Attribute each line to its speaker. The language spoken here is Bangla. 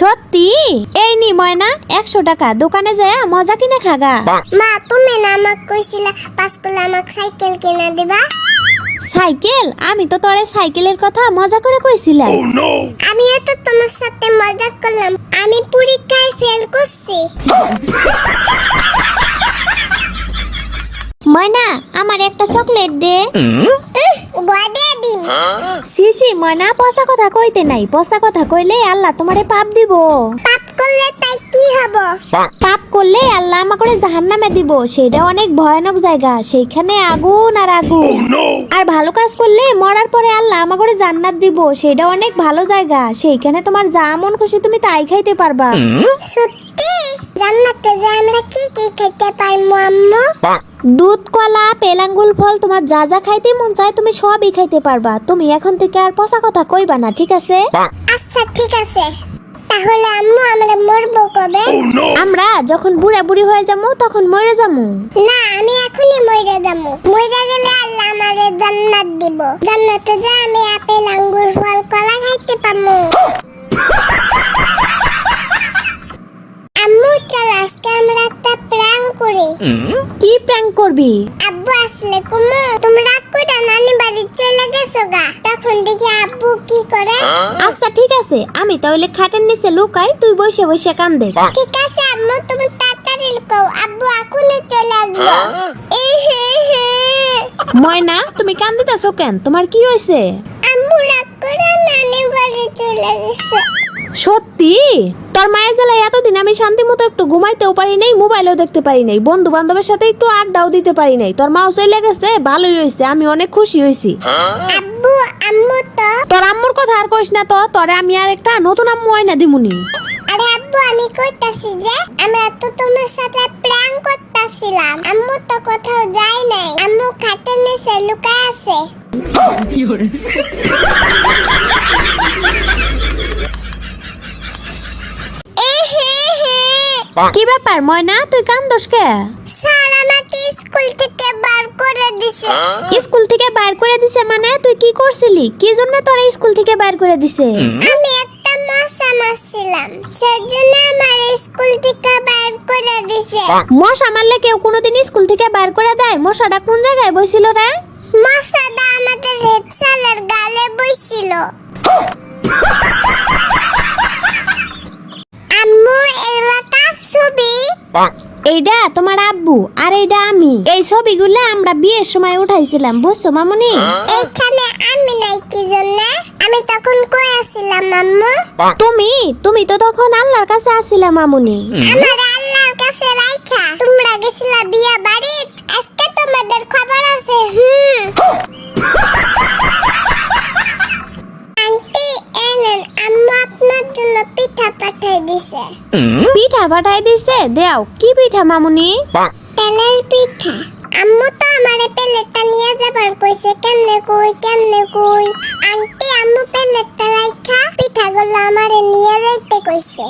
Speaker 1: সত্যি? এই নি ময়না একশো টাকা দোকানে যায় মজা কিনে খাগা।
Speaker 2: মা তুমি না আমাকে কইছিলা পাস করলে আমাকে সাইকেল কিনে দিবা?
Speaker 1: সাইকেল? আমি তো তোরে সাইকেলের কথা মজা করে কইছিলাম।
Speaker 2: আমিও তো তোমার সাথে মজা করলাম। আমি পরীক্ষায় ফেল করছি।
Speaker 1: ময়না আমার একটা চকলেট দে। সি সি ময়না পচা কথা কইতে নাই। পচা কথা কইলে আল্লাহ তোমারে পাপ দিব।
Speaker 2: পাপ করলে তাই কি হব?
Speaker 1: পাপ করলে আল্লাহ আমাকে জাহান্নামে দিব। সেটা অনেক ভয়ানক জায়গা। সেইখানে আগুন আর আগুন। আর ভালো কাজ করলে মরার পরে আল্লাহ আমাকে জান্নাত দিব। সেটা অনেক ভালো জায়গা। সেইখানে তোমার যা মন খুশি তুমি তাই খাইতে পারবা।
Speaker 2: সত্যি? জান্নাতে যে আমরা কি কি খেতে পারব আম্মু?
Speaker 1: দুধ কলা পেলাঙ্গুল ফল তোমার যা যা খাইতে মন চায় তুমি সবই খাইতে পারবা। তুমি এখন থেকে আর পচা কথা কইবা না ঠিক আছে?
Speaker 2: আচ্ছা ঠিক আছে। তাহলে আম্মু আমরা মরবো কবে?
Speaker 1: আমরা যখন বুড়া বুড়ি হয়ে যাব তখন মরে যাব।
Speaker 2: না আমি এখনই মরে যাব। মরে গেলে আল্লাহ আমারে জান্নাত দিব। জান্নাতে যা আমি আপেল আঙ্গুর
Speaker 1: কি প্র্যাঙ্ক করবি?
Speaker 2: আব্বু আসলে কুমু তুমি রাগ করে নানি বাড়ি চলে গেছো গা। তখন দেখি আব্বু কি করে?
Speaker 1: আচ্ছা ঠিক আছে আমি তাহলে খাটের নিচে লুকাই তুই বসে বসে কান দে
Speaker 2: ঠিক আছে আম্মু তুমি তাড়াতাড়ি কও আব্বু এখনই চলে আসব।
Speaker 1: ময়না তুমি কান দিতেছো কেন? তোমার কি হয়েছে?
Speaker 2: আম্মু রাগ করে নানি বাড়ি চলে গেছে।
Speaker 1: সত্যি? তোর মায়ের জ্বালায় এতদিন আমি শান্তি মতো একটু ঘুমাইতেও পারি নাই মোবাইলও দেখতে পারি নাই বন্ধু বান্ধবের সাথে একটু আড্ডাও দিতে পারি নাই। তোর মাও চলে গেছে ভালোই হয়েছে আমি অনেক খুশি হয়েছি
Speaker 2: আব্বু আম্মু তো?
Speaker 1: তোর আম্মুর কথা আর কইস না তো তোরে আমি আর একটা নতুন আম্মু আইনা দিমুনি।
Speaker 2: আরে আব্বু আমি কইতাছি যে আমরা তো তোমার সাথে প্র্যাঙ্ক করতেছিলাম। আম্মু তো কোথাও যায় নাই আম্মু খাটের নিচে লুকায় আছে।
Speaker 1: কি ব্যাপার ময়না? তুই কান দোষ কে?
Speaker 2: স্যার আমাকে স্কুল থেকে বার করে দিছে।
Speaker 1: স্কুল থেকে বাইর করে দিছে মানে? তুই কি করছিলি? কি জন্য তোরা স্কুল থেকে বাইর করে দিছে?
Speaker 2: আমি একটা মশা মারছিলাম সেজন্য আমার স্কুল থেকে বার করে দিছে।
Speaker 1: মশা মারলে কেউ কোনোদিন স্কুল থেকে বার করে দেয়? মশাটা কোন জায়গায় বসছিল রে?
Speaker 2: মশাটা আমাদের হেড স্যারের
Speaker 1: এইটা তোমার আব্বু আর এইটা আমি। এই ছবিগুলো আমরা বিয়ের সময় উঠাইছিলাম বুঝছ মামুনি?
Speaker 2: এইখানে আমি নাই কি জন্য? আমি তখন কই আছিলাম মাম্মু?
Speaker 1: তুমি তুমি তো তখন আল্লাহর কাছে আছিলাম মামুনি।
Speaker 2: আমার আল্লাহর কাছে রাইখা তোমরা গেছিলা বিয়া দিছে।
Speaker 1: পিঠা পাঠাই দিছে। দেও কি পিঠা মামুনি?
Speaker 2: তেলের পিঠা। আম্মু তো আমারে পেলেটটা নিয়ে যাবার কইছে কেমনে কই কেমনে কই? আন্টি আম্মু পেলেটটা রাইখা পিঠাগুলো আমারে নিয়ে যাইতে কইছে।